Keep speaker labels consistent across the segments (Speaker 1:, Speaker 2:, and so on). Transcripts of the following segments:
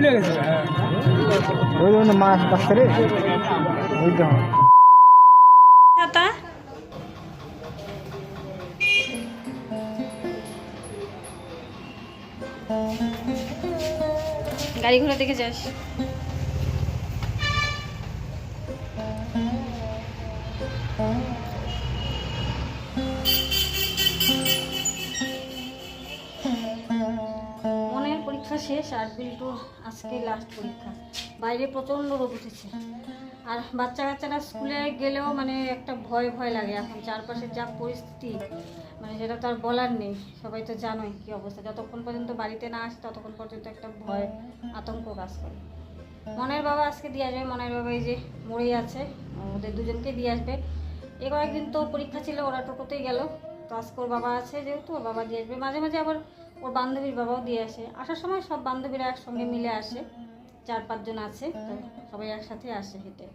Speaker 1: ভুলে গেছে।
Speaker 2: ওই জন্য মাছ পাচ্ছে রে ওই তো
Speaker 3: ছাতা গাড়ি ঘোড়া দেখে যাস। শেষ আর বিল্টুর আজকে লাস্ট পরীক্ষা। বাইরে প্রচণ্ড রোগ উঠেছে। আর বাচ্চা কাচ্চারা স্কুলে গেলেও মানে একটা ভয় ভয় লাগে। এখন চারপাশে যা পরিস্থিতি মানে সেটা তো আর বলার নেই। সবাই তো জানোই কী অবস্থা। যতক্ষণ পর্যন্ত বাড়িতে না আসে, ততক্ষণ পর্যন্ত একটা ভয়, আতঙ্ক কাজ করে। মনের বাবা আজকে দিয়ে আসবে। মনের বাবা এই যে মরেই আছে। ওদের দুজনকে দিয়ে আসবে। এ কয়েকদিন তো পরীক্ষা ছিল, ওরা টোটোতেই গেল। তো আজকে ওর বাবা আছে যেহেতু, ওর বাবা দিয়ে আসবে। মাঝে মাঝে আবার ওর বান্ধবীর বাবাও দিয়ে আসে। আসার সময় সব বান্ধবীরা একসঙ্গে মিলে আসে। চার, পাঁচজন আছে সবাই একসাথে আসে হেঁটে।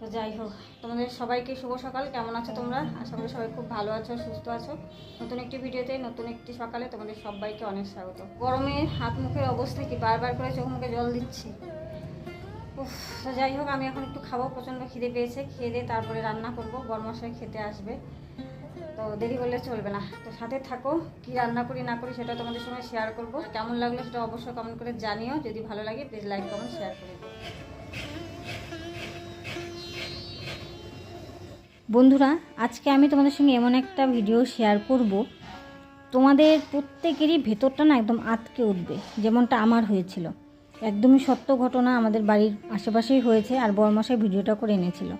Speaker 3: তো যাই হোক, তোমাদের সবাইকে শুভ সকাল। কেমন আছো তোমরা? আশা করি সবাই খুব ভালো আছো, সুস্থ আছো। নতুন একটি ভিডিওতে, নতুন একটি সকালে তোমাদের সবাইকে অনেক স্বাগত। গরমে হাত মুখের অবস্থা কি? বারবার করে চোখ মুখে জল দিচ্ছি। উফ যাই হোক, আমি এখন একটু খাব। প্রচণ্ড খিদে পেয়েছে। খেয়ে দিয়ে তারপরে রান্না করব। গরমশাই খেতে আসবে। তো দেরি করলে চলবে না। তো সাথে থাকো, কি রান্না করি, না করি সেটা তোমাদের সঙ্গে শেয়ার করব। কেমন লাগল সেটা অবশ্যই কমেন্ট করে জানিও। যদি ভালো লাগে প্লিজ লাইক কমেন্ট শেয়ার করে বন্ধুরা, আজকে আমি তোমাদের সঙ্গে এমন একটা ভিডিও শেয়ার করব। তোমাদের প্রত্যেকেরই ভেতরটা না একদম আটকে উঠবে, যেমনটা আমার হয়েছিল। একদমই সত্য ঘটনা আমাদের বাড়ির আশেপাশেই হয়েছে, আর বরমাসায় ভিডিওটা করে এনেছিল।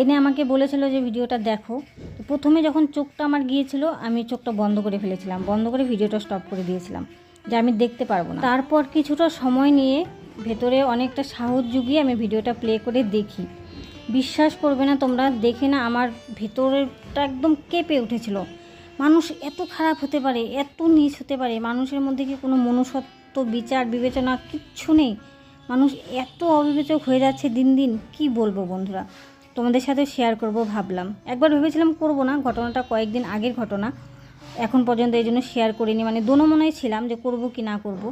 Speaker 3: এনে আমাকে বলেছিল যে, ভিডিওটা দেখো। তো প্রথমে যখন চোখটা আমার গিয়েছিল, আমি চোখটা বন্ধ করে ফেলেছিলাম। বন্ধ করে ভিডিওটা স্টপ করে দিয়েছিলাম, যে আমি দেখতে পারব না। তারপর কিছুটা সময় নিয়ে ভেতরে অনেকটা সাহস জুগিয়ে আমি ভিডিওটা প্লে করে দেখি। বিশ্বাস করবে না তোমরা, দেখে না আমার ভেতরেরটা একদম কেঁপে উঠেছিল। মানুষ এত খারাপ হতে পারে, এত নিচ হতে পারে, মানুষের মধ্যে কি কোনো মনুষ্যত্ব, বিচার, বিবেচনা, কিচ্ছু নেই? মানুষ এত অবিবেচক হয়ে যাচ্ছে দিন দিন, কি বলব বন্ধুরা? তোমাদের সাথে শেয়ার করব ভাবলাম। একবার ভেবেছিলাম করব না, ঘটনাটা কয়েকদিন আগের ঘটনা। এখন পর্যন্ত এই জন্য শেয়ার করিনি মানে দোনো মনেই ছিলাম যে করব কি না করব।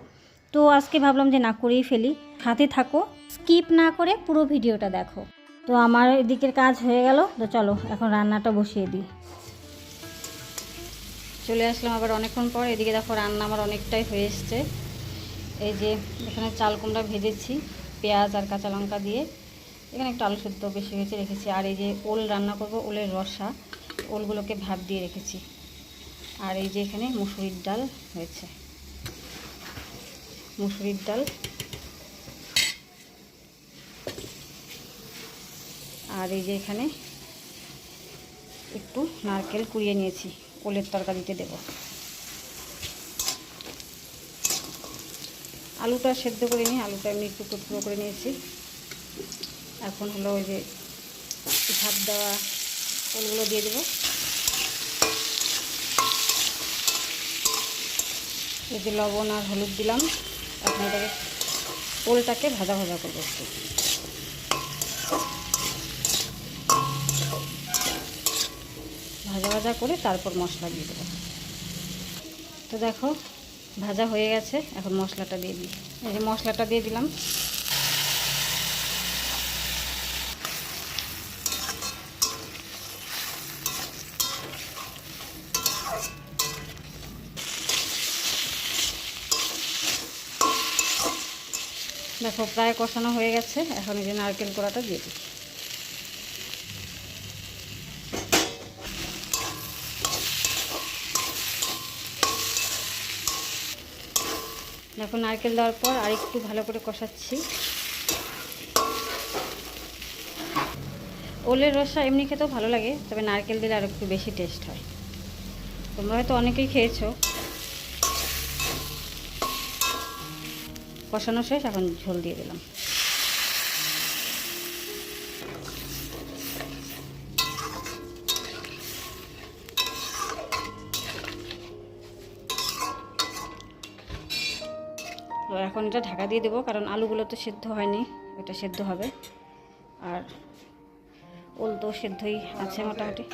Speaker 3: তো আজকে ভাবলাম যে না করেই ফেলি। সাথে থাকো স্কিপ না করে পুরো ভিডিওটা দেখো। তো আমার এদিকের কাজ হয়ে গেল, তো চলো, এখন রান্নাটা বসিয়ে দিই। চলে আসলাম আবার অনেকক্ষণ পর, এদিকে দেখো রান্না আমার অনেকটাই হয়ে এসছে। এই যে এখানে চাল কুমড়া ভেজেছি, পেঁয়াজ আর কাঁচা লঙ্কা দিয়ে। এখানে একটা আলু সেদ্ধ বেশি হয়েছে, রেখেছি। আর এই যে ওল রান্না করব, ওলের রসা, ওলগুলোকে ভাত দিয়ে রেখেছি। আর এই যে এখানে মুসুরির ডাল হয়েছে। মুসুরির ডাল। আর এই যে এখানে একটু নারকেল কুড়িয়ে নিয়েছি, ওলের তরকারিতে দেব। আলুটা সেদ্ধ করে নিই, আলুটা এমনি একটু টুকরো করে নিয়েছি। এখন হলো ওই যে ভাত দেওয়া ওলগুলো দিয়ে দেবো। এই যে লবণ আর হলুদ দিলাম। এখন এটাকে ওলটাকে ভাজা ভাজা করব একটু। ভাজা ভাজা করে তারপর মশলা দিয়ে দেবো। তো দেখো, ভাজা হয়ে গেছে। এখন মশলাটা দিয়ে দিই। এই যে মশলাটা দিয়ে দিলাম। দেখো, প্রায় কষানো হয়ে গেছে। এখন এই যে নারকেল কোড়াটা দিয়ে দিই। দেখো, নারকেল দেওয়ার পর আর একটু ভালো করে কষাচ্ছি। ওলের রসা এমনি খেতেও ভালো লাগে, তবে নারকেল দিলে আর একটু বেশি টেস্ট হয়। তোমরা হয়তো অনেকেই খেয়েছো। কষানো শেষ, এখন ঝোল দিয়ে দিলাম। এখন এটা ঢাকা দিয়ে দেবো, কারণ আলুগুলো তো সেদ্ধ হয়নি, এটা সেদ্ধ হবে। আর ওল তো সেদ্ধই আছে মোটামুটি।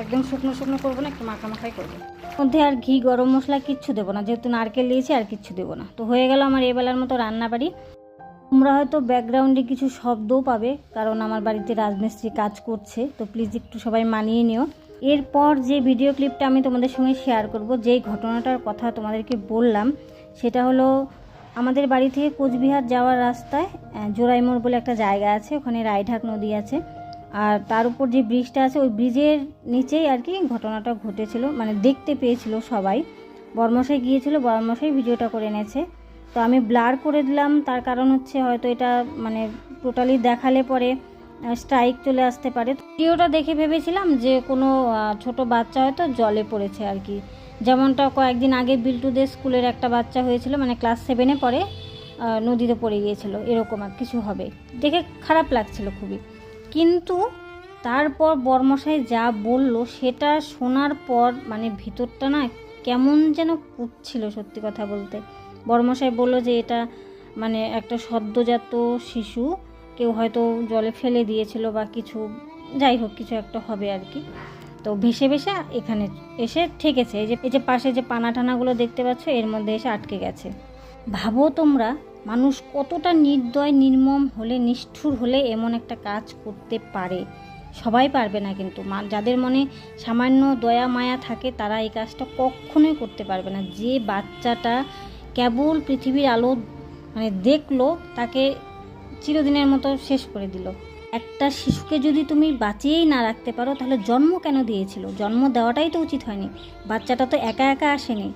Speaker 3: একদম শুকনো শুকনো করব না, একটু মাখা মাখাই করব। মধ্যে আর ঘি, গরম মশলা কিচ্ছু দেবো না, যেহেতু নারকেল দিয়েছি আর কিচ্ছু দেবো না। তো হয়ে গেল আমার এবেলার মতো রান্না বাড়ি তোমরা হয়তো ব্যাকগ্রাউন্ডে কিছু শব্দও পাবে, কারণ আমার বাড়িতে রাজমিস্ত্রি কাজ করছে, তো প্লিজ একটু সবাই মানিয়ে নিও। এরপর যে ভিডিও ক্লিপটা আমি তোমাদের সঙ্গে শেয়ার করব, যেই ঘটনাটার কথা তোমাদেরকে বললাম, সেটা হলো আমাদের বাড়ি থেকে কোচবিহার যাওয়ার রাস্তায় জোড়াইমোড় বলে একটা জায়গা আছে, ওখানে রায়ঢাক নদী আছে। আর তার উপর যে ব্রিজটা আছে, ওই ব্রিজের নিচেই আর কি ঘটনাটা ঘটেছিল মানে দেখতে পেয়েছিল সবাই। বর্মশাই গিয়েছিল, বর্মশাই ভিডিওটা করে এনেছে। তো আমি ব্লার করে দিলাম, তার কারণ হচ্ছে হয়তো এটা মানে টোটালি দেখালে পরে স্ট্রাইক চলে আসতে পারে। ভিডিওটা দেখে ভেবেছিলাম যে কোনো ছোট বাচ্চা হয়তো জলে পড়েছে আর কি। যেমনটা কয়েকদিন আগে বিল্টুদের স্কুলের একটা বাচ্চা হয়েছিল মানে ক্লাস সেভেনে পরে নদীতে পড়ে গিয়েছিল, এরকম আর কিছু হবে। দেখে খারাপ লাগছিল খুবই। কিন্তু তারপর বর্মশাই যা বলল, সেটা শোনার পর মানে ভিতরটা না কেমন যেন পুড়ছিল সত্যি কথা বলতে। বর্মশাই বলল যে এটা মানে একটা সদ্যজাত শিশু, কেউ হয়তো জলে ফেলে দিয়েছিল বা কিছু, যাই হোক, কিছু একটা হবে আর কি। তো ভেসে ভেসে এখানে এসে ঠেকেছে। এই যে এই যে পাশে যে পানা টানাগুলো দেখতে পাচ্ছ, এর মধ্যে এসে আটকে গেছে। ভাবো তোমরা মানুষ কতটা নির্দয়, নির্মম হলে, নিষ্ঠুর হলে এমন একটা কাজ করতে পারে? সবাই পারবে না কিন্তু। যাদের মনে সামান্য দয়া, মায়া থাকে, তারা এই কাজটা কখনোই করতে পারবে না। যে বাচ্চাটা কেবল পৃথিবীর আলো মানে দেখল, তাকে চিরদিনের মতো শেষ করে দিল। একটা শিশুকে যদি তুমি বাঁচিয়েই না রাখতে পারো, তাহলে জন্ম কেন দিয়েছিল? জন্ম দেওয়াটাই তো উচিত হয়নি। বাচ্চাটা তো একা একা আসেনি।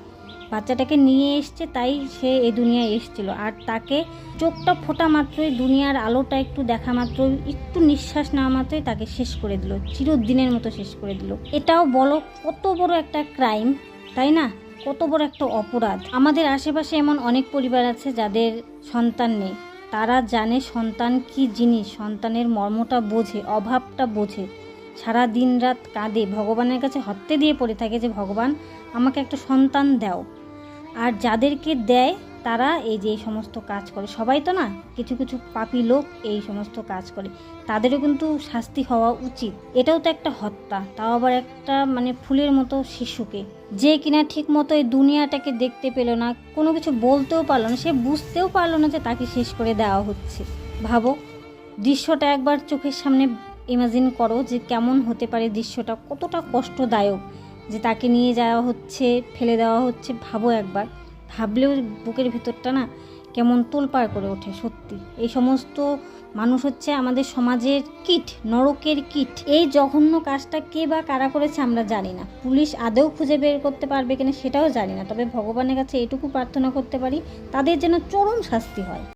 Speaker 3: বাচ্চাটাকে নিয়ে এসছে, তাই সে এই দুনিয়ায় এসেছিল। আর তাকে চোখটা ফোটা মাত্রই দুনিয়ার আলোটা একটু দেখা মাত্রই, একটু নিঃশ্বাস নেওয়া মাত্রই তাকে শেষ করে দিল, চিরদিনের মতো শেষ করে দিল। এটাও বলো, কত বড় একটা ক্রাইম তাই না? কত বড় একটা অপরাধ। আমাদের আশেপাশে এমন অনেক পরিবার আছে যাদের সন্তান নেই। তারা জানে সন্তান কি জিনিস, সন্তানের মর্মটা বোঝে, অভাবটা বোঝে। সারা দিন রাত কাঁদে, ভগবানের কাছে হত্যে দিয়ে পড়ে থাকে যে, ভগবান, আমাকে একটা সন্তান দাও। আর যাদেরকে দেয়, তারা এই যে এই সমস্ত কাজ করে। সবাই তো না, কিছু কিছু পাপি লোক এই সমস্ত কাজ করে। তাদেরও কিন্তু শাস্তি হওয়া উচিত। এটাও তো একটা হত্যা, তাও আবার একটা মানে ফুলের মতো শিশুকে। যে কিনা ঠিক মতো এই দুনিয়াটাকে দেখতে পেল না, কোনো কিছু বলতেও পারল না, সে বুঝতেও পারল না যে তাকে শেষ করে দেওয়া হচ্ছে। ভাবো, দৃশ্যটা একবার চোখের সামনে ইমাজিন করো যে কেমন হতে পারে দৃশ্যটা, কতটা কষ্টদায়ক। যে তাকে নিয়ে যাওয়া হচ্ছে, ফেলে দেওয়া হচ্ছে, ভাবো একবার। ভাবলেও বুকের ভিতরটা না কেমন তোলপাড় করে ওঠে, সত্যি। এই সমস্ত মানুষ হচ্ছে আমাদের সমাজের কিট, নরকের কিট। এই জঘন্য কাজটা কে বা কারা করেছে আমরা জানি না। পুলিশ আদেও খুঁজে বের করতে পারবে কিনা সেটাও জানি না। তবে ভগবানের কাছে এটুকু প্রার্থনা করতে পারি, তাদের যেন চরম শাস্তি হয়।